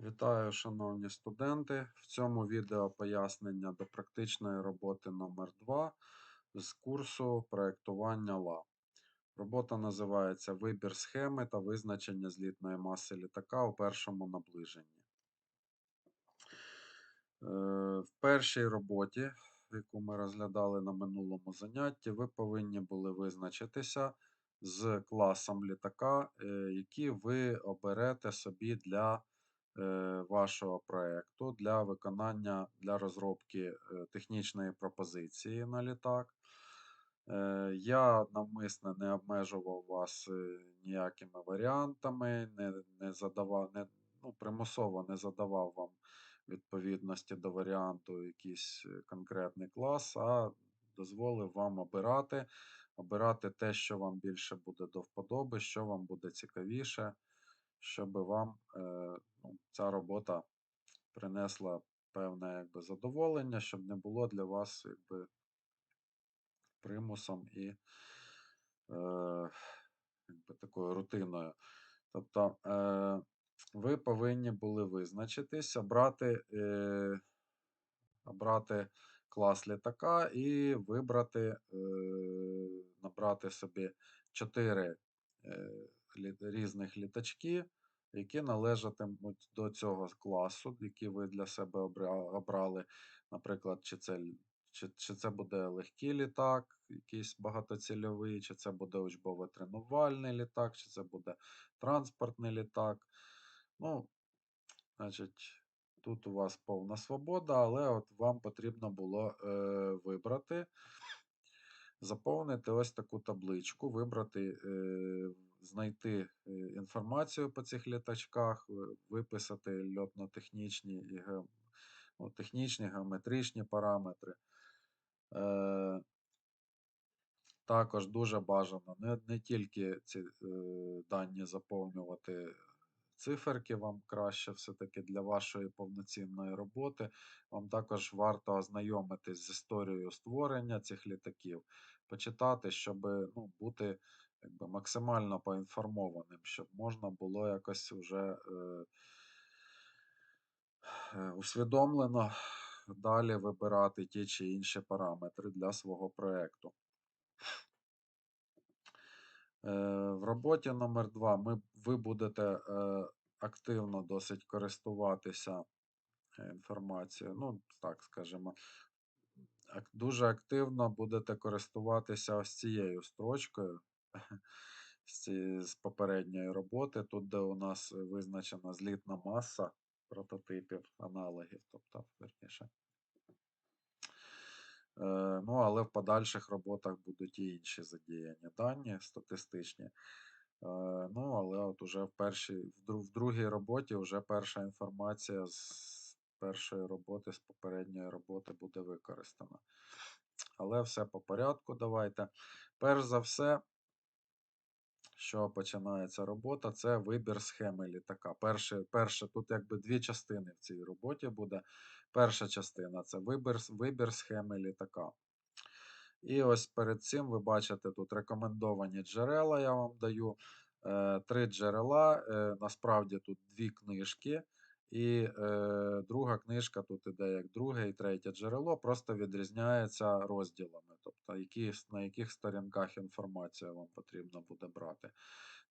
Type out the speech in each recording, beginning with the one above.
Вітаю, шановні студенти. В цьому відео пояснення до практичної роботи номер 2 з курсу проєктування ЛА. Робота називається Вибір схеми та визначення злітної маси літака у першому наближенні. Е, В першій роботі, яку ми розглядали на минулому занятті, ви повинні були визначитися з класом літака, е, який ви оберете собі для вашого проєкту, для виконання, для розробки е, технічної пропозиції на літак. Е, Я навмисно не обмежував вас е, ніякими варіантами, не, не задавав, не, ну, примусово не задавав вам відповідності до варіанту якийсь е, конкретний клас, а дозволив вам обирати, обирати те, що вам більше буде до вподоби, що вам буде цікавіше, щоб вам е, ну, ця робота принесла певне якби, задоволення, щоб не було для вас якби, примусом і е, якби, такою рутиною. Тобто е, ви повинні були визначитись, обрати, обрати клас літака і вибрати, набрати собі 4 е, лі- різних літачки, які належатимуть до цього класу, який ви для себе обрали. Наприклад, чи це, чи, чи це буде легкий літак, якийсь багатоцільовий, чи це буде учбово-тренувальний літак, чи це буде транспортний літак. Ну, значить, тут у вас повна свобода, але от вам потрібно було е, вибрати, заповнити ось таку табличку, вибрати, е, знайти е, інформацію по цих літачках, виписати льотно-технічні і ну, технічні, геометричні параметри. Е, також дуже бажано не, не тільки ці е, дані заповнювати циферки, вам краще все-таки для вашої повноцінної роботи. Вам також варто ознайомитись з історією створення цих літаків, почитати, щоб ну, бути якби, максимально поінформованим, щоб можна було якось вже е, е, усвідомлено далі вибирати ті чи інші параметри для свого проєкту. Е, В роботі номер 2 ми, ви будете е, активно досить користуватися е, інформацією. Ну, так скажімо, дуже активно будете користуватися ось цією строчкою з, попередньої роботи. Тут, де у нас визначена злітна маса прототипів, аналогів, тобто, верніше. Е, Ну, але в подальших роботах будуть і інші задіяні дані статистичні. Е, Ну, але от уже в першій, в другій роботі вже перша інформація з першої роботи, з попередньої роботи буде використана. Але все по порядку. Давайте. Перш за все, що починається робота, це вибір схеми літака. Перше, перше, тут якби дві частини в цій роботі буде. Перша частина це вибір, вибір схеми літака. І ось перед цим ви бачите тут рекомендовані джерела, я вам даю. Е, три джерела. Е, насправді тут дві книжки. І е, друга книжка тут іде як друге і третє джерело, просто відрізняється розділами, тобто які, на яких сторінках інформація вам потрібно буде брати.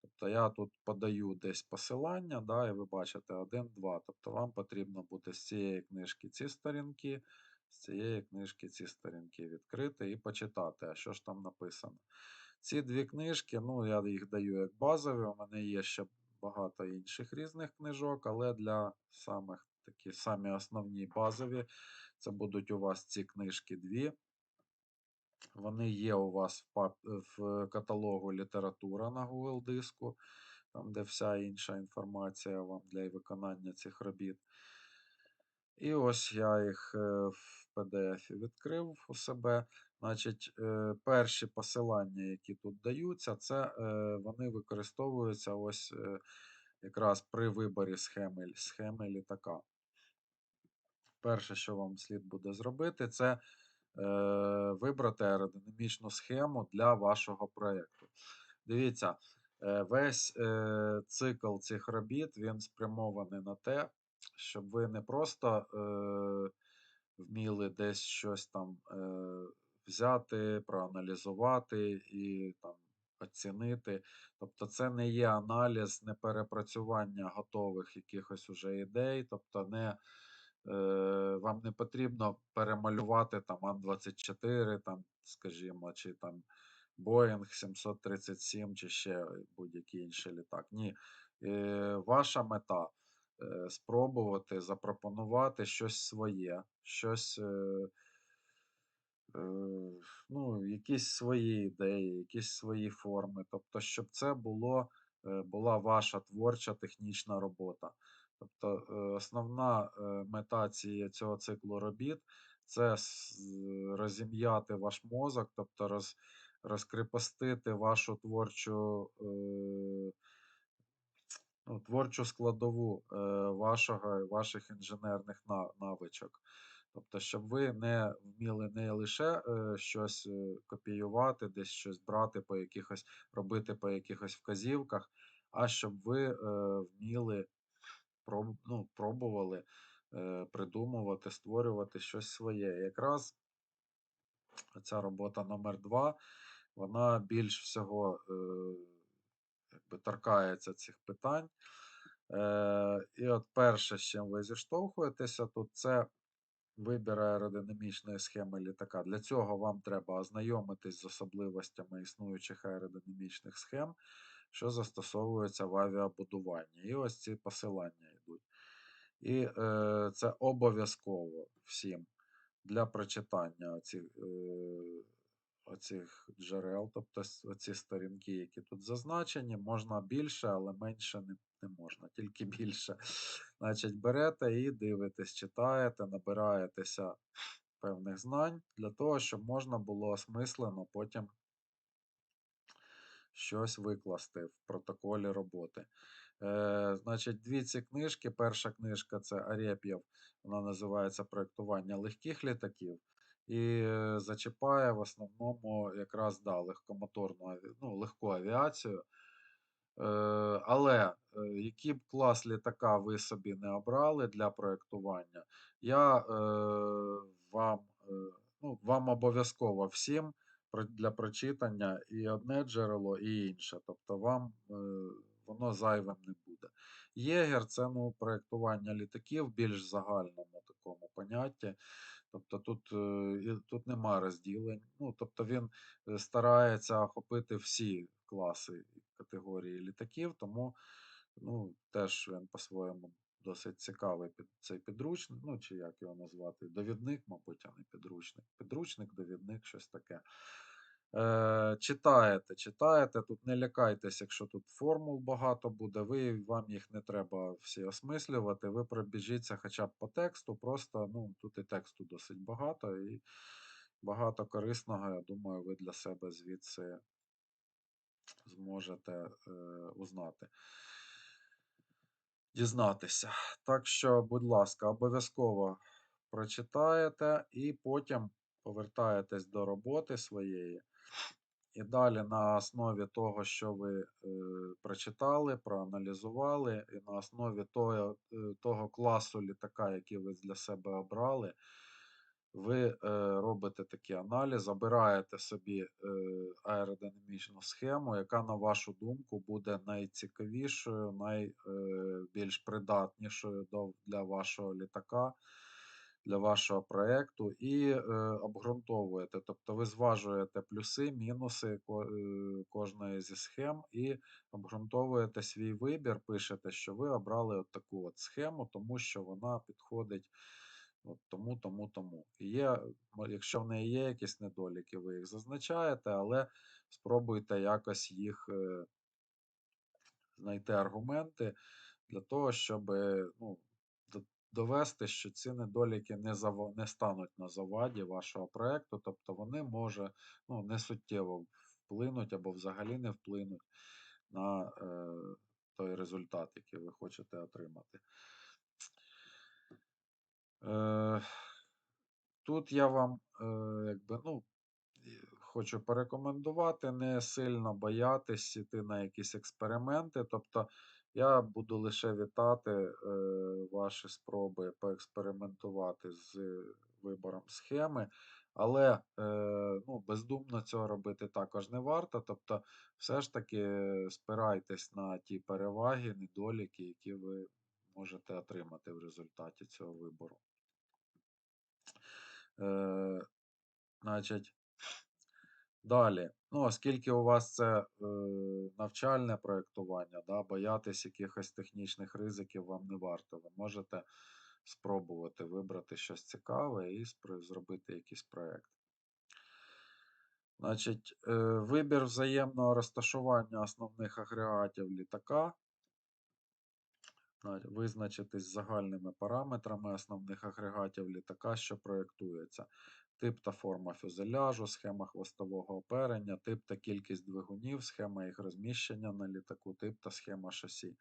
Тобто я тут подаю десь посилання, да, і ви бачите 1, 2. Тобто вам потрібно буде з цієї книжки ці сторінки, з цієї книжки ці сторінки відкрити і почитати, а що ж там написано. Ці дві книжки, ну, я їх даю як базові, у мене є ще багато інших різних книжок, але для самих такі самі основні базові, це будуть у вас ці книжки дві. Вони є у вас в, каталогу література на Google диску, там, де вся інша інформація вам для виконання цих робіт. І ось я їх е, PDF відкрив у себе. Значить, е, перші посилання, які тут даються, це е, вони використовуються ось е, якраз при виборі схеми, схеми літака. Перше, що вам слід буде зробити, це вибрати аеродинамічну схему для вашого проєкту. Дивіться, весь цикл цих робіт він спрямований на те, щоб ви не просто вміли десь щось там е, взяти, проаналізувати і там оцінити. Тобто це не є аналіз, не перепрацювання готових якихось уже ідей, тобто не, е, вам не потрібно перемалювати там Ан-24, там, скажімо, чи там Boeing 737, чи ще будь-який інший літак. Ні. Е, ваша мета спробувати запропонувати щось своє, щось. Е, Е, ну, якісь свої ідеї, якісь свої форми. Тобто, щоб це було, е, була ваша творча технічна робота. Тобто, е, основна е, мета цього циклу робіт це розім'яти ваш мозок, тобто роз, розкріпостити вашу творчу, е, ну, творчу складову е, вашого, ваших інженерних навичок. Тобто, щоб ви не вміли не лише е, щось е, копіювати, десь щось брати по якихось, робити по якихось вказівках, а щоб ви е, вміли проб, ну, пробували е, придумувати, створювати щось своє. Якраз ця робота номер два, вона більш всього е, якби торкається цих питань. Е, і от перше, з чим ви зіштовхуєтеся, тут це вибір аеродинамічної схеми літака. Для цього вам треба ознайомитись з особливостями існуючих аеродинамічних схем, що застосовуються в авіабудуванні. І ось ці посилання йдуть. І е, це обов'язково всім для прочитання оці, е, оцих джерел, тобто оці сторінки, які тут зазначені, можна більше, але менше не, не можна, тільки більше. Значить, берете і дивитесь, читаєте, набираєтеся певних знань для того, щоб можна було осмислено потім щось викласти в протоколі роботи. Е, значить, дві ці книжки. Перша книжка це Арєп'єв, вона називається Проєктування легких літаків. І е, зачіпає в основному якраз да, легкомоторну ну, легку авіацію. Е, але е, який б клас літака ви собі не обрали для проєктування, я вам, ну, вам обов'язково всім для прочитання і одне джерело, і інше. Тобто вам воно зайвим не буде. Єгер це ну, проєктування літаків в більш загальному такому понятті. Тобто тут, е, тут нема розділень. Ну, тобто він е, старається охопити всі класи категорії літаків, тому ну, теж він по-своєму досить цікавий під цей підручник, ну чи як його назвати, довідник, мабуть, а не підручник. Підручник, довідник, щось таке. Е, читаєте, читаєте, тут не лякайтесь, якщо тут формул багато буде, ви, вам їх не треба всі осмислювати, ви пробіжіться хоча б по тексту, просто ну, тут і тексту досить багато, і багато корисного, я думаю, ви для себе звідси зможете е, узнати, дізнатися. Так що, будь ласка, обов'язково прочитаєте і потім повертаєтесь до роботи своєї. І далі на основі того, що ви е, прочитали, проаналізували, і на основі того, е, того класу літака, який ви для себе обрали, ви е, робите такий аналіз, обираєте собі е, аеродинамічну схему, яка, на вашу думку, буде найцікавішою, найбільш придатнішою до, для вашого літака для вашого проєкту і е, обґрунтовуєте. Тобто ви зважуєте плюси, мінуси е, кожної зі схем і обґрунтовуєте свій вибір, пишете, що ви обрали от таку от схему, тому що вона підходить от тому, тому, тому. Є, якщо в неї є якісь недоліки, ви їх зазначаєте, але спробуйте якось їх е, знайти аргументи для того, щоб ну, довести, що ці недоліки не, зава- не стануть на заваді вашого проєкту, тобто вони може ну, не суттєво вплинуть або взагалі не вплинуть на е, той результат, який ви хочете отримати. Е, тут я вам е, якби, ну, хочу порекомендувати не сильно боятись іти на якісь експерименти. Тобто Я буду лише вітати е, ваші спроби поекспериментувати з вибором схеми, але е, ну, бездумно цього робити також не варто. Тобто, все ж таки спирайтесь на ті переваги, недоліки, які ви можете отримати в результаті цього вибору. Е, Значить, далі. Ну, оскільки у вас це е, навчальне проєктування, да, боятись якихось технічних ризиків вам не варто. Ви можете спробувати вибрати щось цікаве і зробити якийсь проєкт. Значить, е, вибір взаємного розташування основних агрегатів літака. Визначитись загальними параметрами основних агрегатів літака, що проєктується. Тип та форма фюзеляжу, схема хвостового оперення, тип та кількість двигунів, схема їх розміщення на літаку, тип та схема шасі.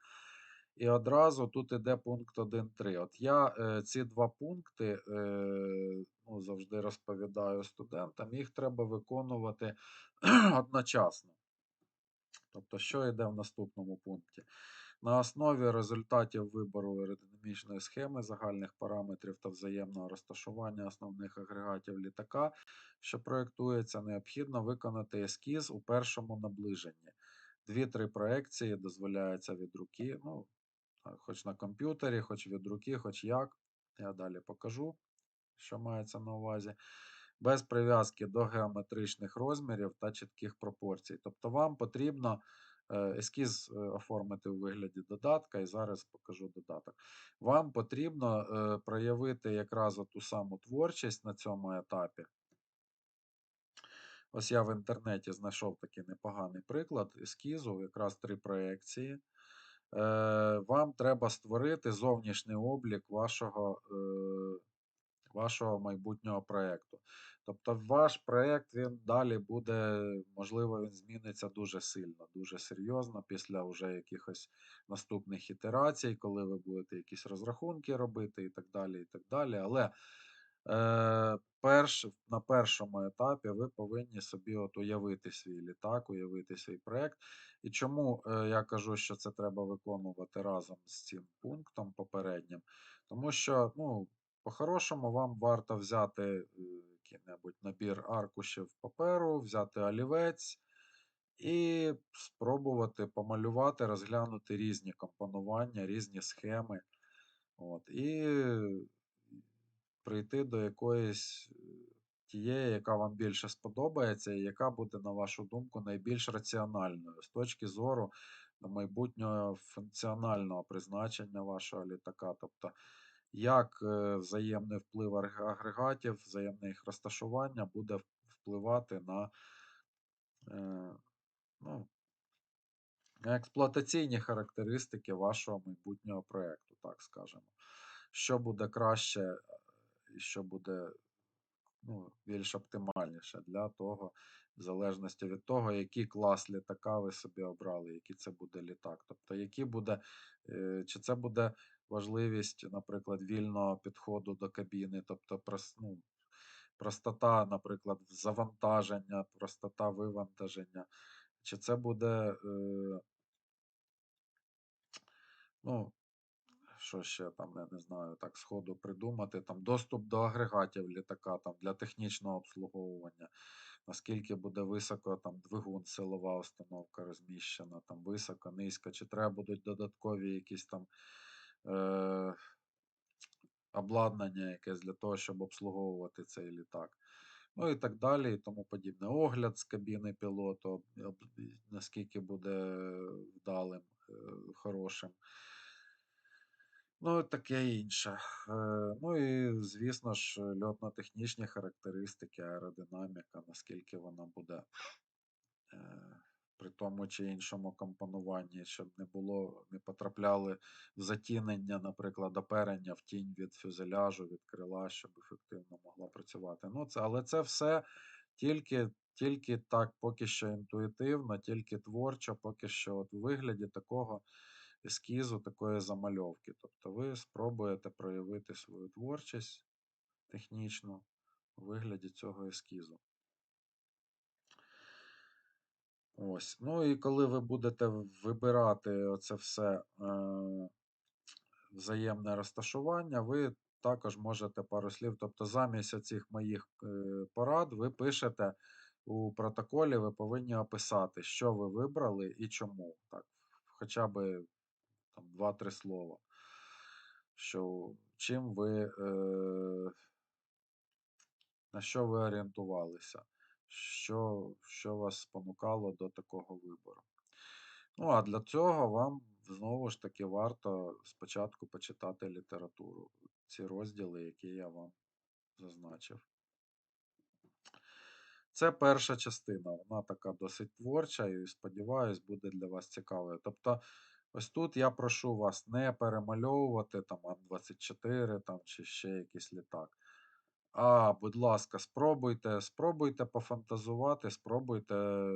І одразу тут іде пункт 1.3. От я е, ці два пункти е, ну, завжди розповідаю студентам, їх треба виконувати одночасно. Тобто, що йде в наступному пункті? На основі результатів вибору аеродинамічної схеми загальних параметрів та взаємного розташування основних агрегатів літака, що проєктується, необхідно виконати ескіз у першому наближенні. Дві-три проекції дозволяються від руки, ну, хоч на комп'ютері, хоч від руки, хоч як. Я далі покажу, що мається на увазі. Без прив'язки до геометричних розмірів та чітких пропорцій. Тобто вам потрібно ескіз е, оформити у вигляді додатка, і зараз покажу додаток. Вам потрібно е, проявити якраз ту саму творчість на цьому етапі. Ось я в інтернеті знайшов такий непоганий приклад ескізу, якраз три проекції. Вам треба створити зовнішній облік вашого вашого майбутнього проєкту. Тобто, ваш проєкт він далі буде, можливо, він зміниться дуже сильно, дуже серйозно після вже якихось наступних ітерацій, коли ви будете якісь розрахунки робити і так далі. і так далі. Але е, перш, на першому етапі ви повинні собі от уявити свій літак, уявити свій проєкт. І чому е, я кажу, що це треба виконувати разом з цим пунктом попереднім? Тому що, ну, по-хорошому, вам варто взяти е, який-небудь набір аркушів паперу, взяти олівець і спробувати помалювати, розглянути різні компонування, різні схеми. От, І прийти до якоїсь е, тієї, яка вам більше сподобається, і яка буде, на вашу думку, найбільш раціональною з точки зору майбутнього функціонального призначення вашого літака. Тобто, як е, взаємний вплив агрегатів, взаємне їх розташування буде впливати на е, ну, експлуатаційні характеристики вашого майбутнього проєкту, так скажемо. Що буде краще е, і що буде ну, більш оптимальніше для того, в залежності від того, який клас літака ви собі обрали, який це буде літак. Тобто, які буде, чи це буде важливість, наприклад, вільного підходу до кабіни, тобто ну, простота, наприклад, завантаження, простота вивантаження. Чи це буде, е, ну, що ще там, я не знаю, так, сходу придумати, там доступ до агрегатів літака там, для технічного обслуговування, наскільки буде високо там двигун, силова установка розміщена, там високо, низько, чи треба будуть додаткові якісь там е, обладнання якесь для того, щоб обслуговувати цей літак. Ну і так далі, і тому подібне. Огляд з кабіни пілоту, наскільки буде вдалим, е, хорошим. Ну, таке інше. Е, ну і, звісно ж, льотно-технічні характеристики, аеродинаміка, наскільки вона буде е, при тому чи іншому компонуванні, щоб не було, не потрапляли в затінення, наприклад, оперення в тінь від фюзеляжу, від крила, щоб ефективно могла працювати. Ну, це, Але це все тільки тільки так, поки що інтуїтивно, тільки творчо, поки що от у вигляді такого ескізу, такої замальовки. Тобто ви спробуєте проявити свою творчість технічну у вигляді цього ескізу. Ось. Ну і коли ви будете вибирати оце все е, взаємне розташування, ви також можете пару слів. Тобто, замість оцих моїх е, порад, ви пишете у протоколі, ви повинні описати, що ви вибрали і чому. Так, Хоча б там 2-3 слова. Що, чим ви, е, на що ви орієнтувалися, що, що вас спонукало до такого вибору. Ну, а для цього вам знову ж таки варто спочатку почитати літературу, ці розділи, які я вам зазначив. Це перша частина, вона така досить творча і, сподіваюсь, буде для вас цікавою. Тобто, ось тут я прошу вас не перемальовувати там Ан-24 там, чи ще якийсь літак. А, будь ласка, спробуйте, спробуйте пофантазувати, спробуйте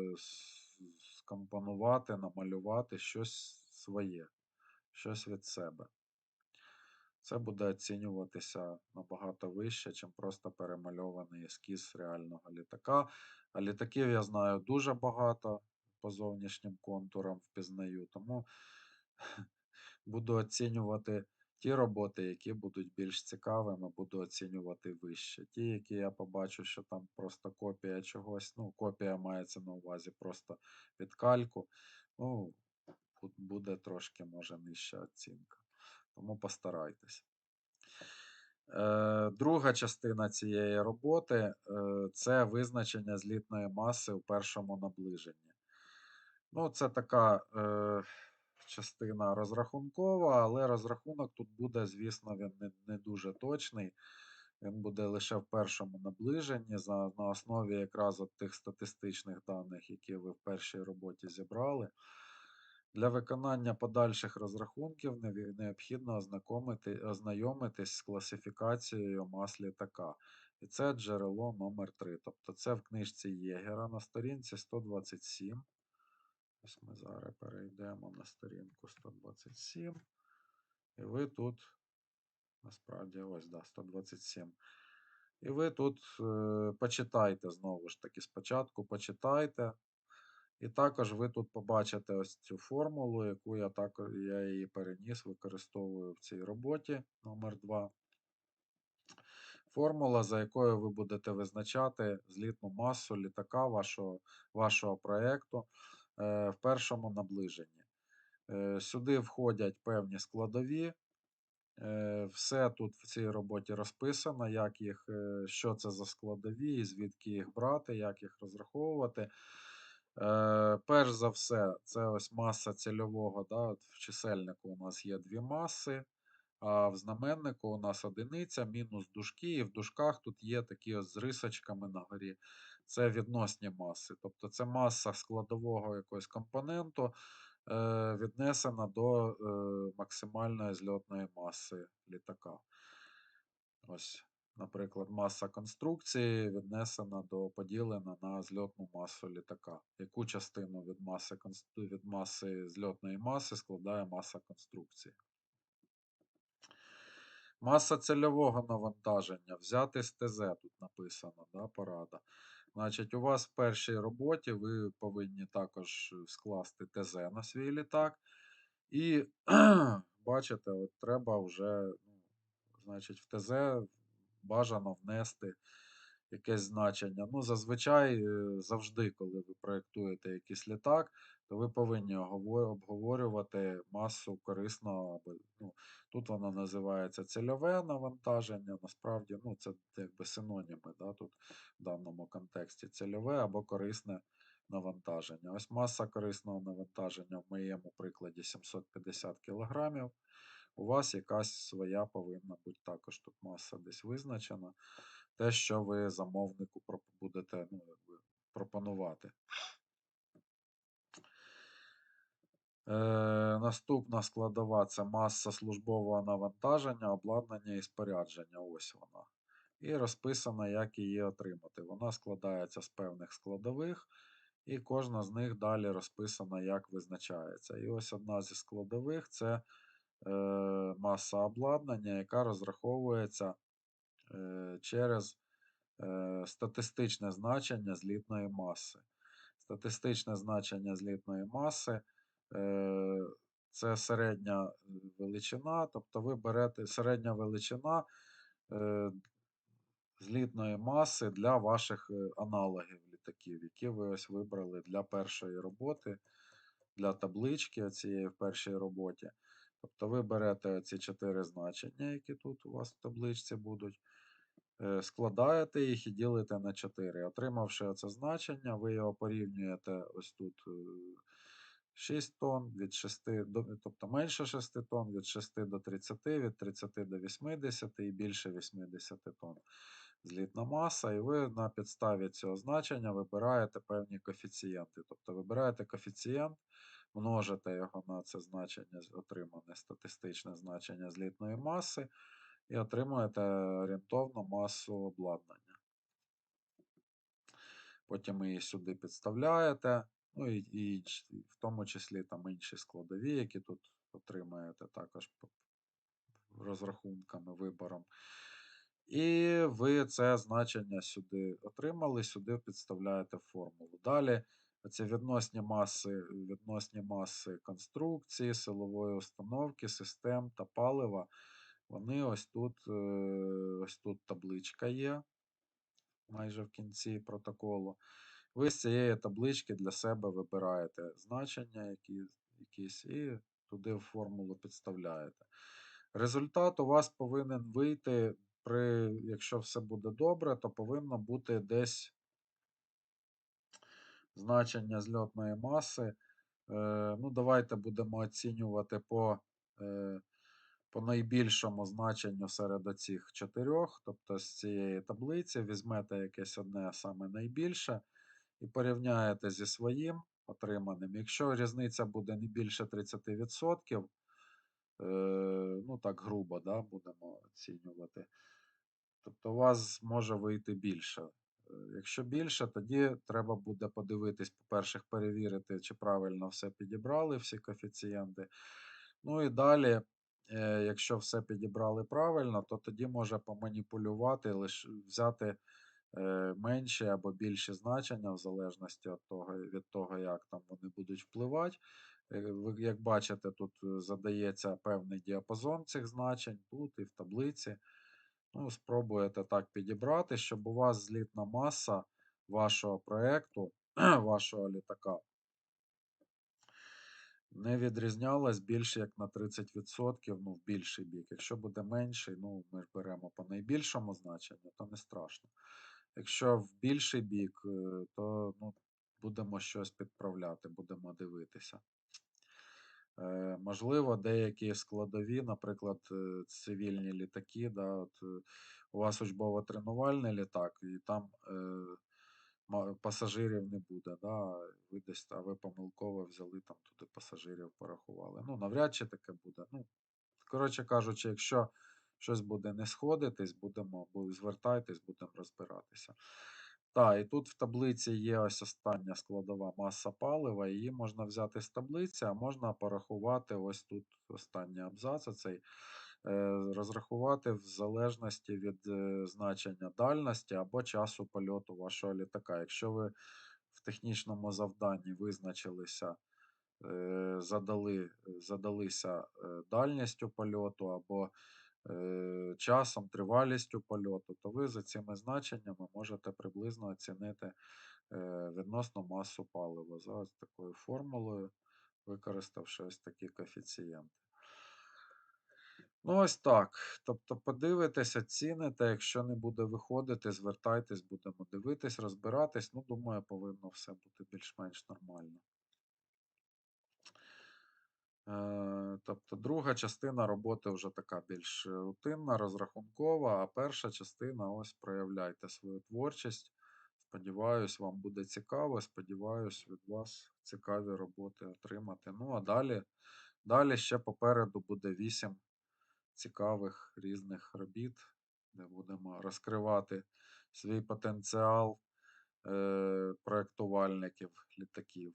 скомпонувати, намалювати щось своє, щось від себе. Це буде оцінюватися набагато вище, ніж просто перемальований ескіз реального літака. А літаків я знаю дуже багато по зовнішнім контурам впізнаю, тому буду оцінювати ті роботи, які будуть більш цікавими, буду оцінювати вище. Ті, які я побачу, що там просто копія чогось, ну, копія мається на увазі просто від кальку, ну, буде трошки, може, нижча оцінка. Тому постарайтесь. Е, Друга частина цієї роботи е, це визначення злітної маси у першому наближенні. Ну, це така е, частина розрахункова, але розрахунок тут буде, звісно, він не, не дуже точний. Він буде лише в першому наближенні за, на основі якраз от тих статистичних даних, які ви в першій роботі зібрали. Для виконання подальших розрахунків необхідно ознакомити, ознайомитись з класифікацією мас літака. І це джерело номер 3 Тобто це в книжці Єгера на сторінці 127. Ось ми зараз перейдемо на сторінку 127. І ви тут, насправді, ось, да, 127. І ви тут е, почитайте знову ж таки спочатку, почитайте. І також ви тут побачите ось цю формулу, яку я також я її переніс, використовую в цій роботі номер 2 Формула, за якою ви будете визначати злітну масу літака вашого вашого проєкту в першому наближенні. Е, Сюди входять певні складові. Е, Все тут в цій роботі розписано, як їх, е, що це за складові, звідки їх брати, як їх розраховувати. Е, Перш за все, це ось маса цільового. Да, от В чисельнику у нас є дві маси, а в знаменнику у нас одиниця, мінус дужки, і в дужках тут є такі ось з рисочками на горі. Це відносні маси. Тобто це маса складового якогось компоненту е, віднесена до е, максимальної зльотної маси літака. Ось, наприклад, маса конструкції віднесена до поділена на зльотну масу літака. Яку частину від маси, від маси зльотної маси складає маса конструкції? Маса цільового навантаження взяти з ТЗ, тут написано, да, порада. Значить, у вас в першій роботі ви повинні також скласти ТЗ на свій літак. І бачите, от треба вже, ну, значить, в ТЗ бажано внести якесь значення. Ну, зазвичай, е, завжди, коли ви проєктуєте якийсь літак, то ви повинні обговорювати масу корисного. Ну, тут воно називається цільове навантаження. Насправді, ну, це якби синоніми да, тут в даному контексті цільове або корисне навантаження. Ось маса корисного навантаження в моєму прикладі 750 кг. У вас якась своя повинна бути також тут маса десь визначена. Те, що ви замовнику будете ну, пропонувати. Е, наступна складова це маса службового навантаження, обладнання і спорядження. Ось вона. І розписано, як її отримати. Вона складається з певних складових, і кожна з них далі розписана, як визначається. І ось одна зі складових це е, маса обладнання, яка розраховується через е, статистичне значення злітної маси. Статистичне значення злітної маси. е, Це середня е, величина, тобто ви берете середня величина е, злітної маси для ваших е, аналогів літаків, які ви ось вибрали для першої роботи, для таблички цієї в першій роботі. Тобто ви берете ці чотири значення, які тут у вас в табличці будуть, е, складаєте їх і ділите на 4. Отримавши це значення, ви його порівнюєте ось тут е, 6 тонн, від 6 до, тобто менше 6 тонн, від 6 до 30, від 30 до 80 і більше 80 тонн злітна маса, і ви на підставі цього значення вибираєте певні коефіцієнти. Тобто вибираєте коефіцієнт, множите його на це значення, отримане статистичне значення злітної маси, і отримуєте орієнтовну масу обладнання. Потім її сюди підставляєте, ну і, і в тому числі там інші складові, які тут отримаєте також розрахунками, вибором. І ви це значення сюди отримали, сюди підставляєте формулу. Далі ці відносні маси, відносні маси конструкції, силової установки, систем та палива. Вони ось тут, е, ось тут табличка є, майже в кінці протоколу. Ви з цієї таблички для себе вибираєте значення які, якісь і туди в формулу підставляєте. Результат у вас повинен вийти при, якщо все буде добре, то повинно бути десь значення зльотної маси. Е, ну, Давайте будемо оцінювати по е, по найбільшому значенню серед оцих чотирьох, тобто з цієї таблиці, візьмете якесь одне саме найбільше і порівняєте зі своїм отриманим. Якщо різниця буде не більше 30%, е, ну так грубо да, будемо оцінювати, Тобто у вас може вийти більше. Е, якщо більше, тоді треба буде подивитись, по-перше, перевірити, чи правильно все підібрали, всі коефіцієнти. Ну і далі, якщо все підібрали правильно, то тоді може поманіпулювати, лише взяти е, менші або більші значення, в залежності від того, від того, як там вони будуть впливати. Ви, як бачите, тут задається певний діапазон цих значень, тут і в таблиці. Ну, Спробуєте так підібрати, щоб у вас злітна маса вашого проєкту, вашого літака не відрізнялась більше як на 30%, ну, в більший бік. Якщо буде менший, ну, ми ж беремо по найбільшому значенню, то не страшно. Якщо в більший бік, е, то ну, будемо щось підправляти, будемо дивитися. Е, можливо, деякі складові, наприклад, е, цивільні літаки, да, от, е, у вас учбово-тренувальний літак, і там е, пасажирів не буде. Да, ви десь, а ви помилково взяли там туди пасажирів, порахували. Ну, навряд чи таке буде. Ну, Коротше кажучи, якщо щось буде не сходитись, будемо, звертайтесь, будемо розбиратися. Так, і тут в таблиці є ось остання складова маса палива, її можна взяти з таблиці, а можна порахувати ось тут останній абзац, цей, е, розрахувати в залежності від е, значення дальності або часу польоту вашого літака. Якщо ви в технічному завданні визначилися, е, задали, задалися дальністю польоту або Е, часом, тривалістю польоту, то ви за цими значеннями можете приблизно оцінити е, відносно масу палива за ось такою формулою, використавши ось такі коефіцієнти. Ну, ось так. Тобто, подивитесь, оціните, якщо не буде виходити, звертайтесь, будемо дивитись, розбиратись. Ну, думаю, повинно все бути більш-менш нормально. Е, тобто друга частина роботи вже така більш рутинна, розрахункова, а перша частина ось проявляйте свою творчість. Сподіваюсь, вам буде цікаво. Сподіваюсь, від вас цікаві роботи отримати. Ну, а далі, далі ще попереду буде 8 цікавих різних робіт, де будемо розкривати свій потенціал е, проєктувальників літаків.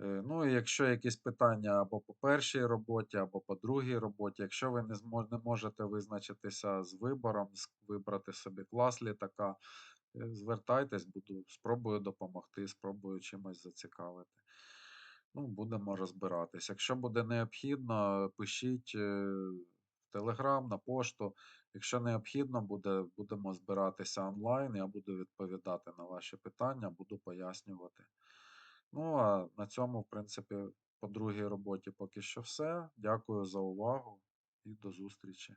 Е, ну, і якщо якісь питання або по першій роботі, або по другій роботі, якщо ви не змож, не можете визначитися з вибором, вибрати собі клас літака, Е, Звертайтесь, буду, спробую допомогти, спробую чимось зацікавити. Ну, будемо розбиратись. Якщо буде необхідно, пишіть е, в Телеграм, на пошту. Якщо необхідно буде, будемо збиратися онлайн. Я буду відповідати на ваші питання, буду пояснювати. Ну, а на цьому, в принципі, по другій роботі поки що все. Дякую за увагу і до зустрічі.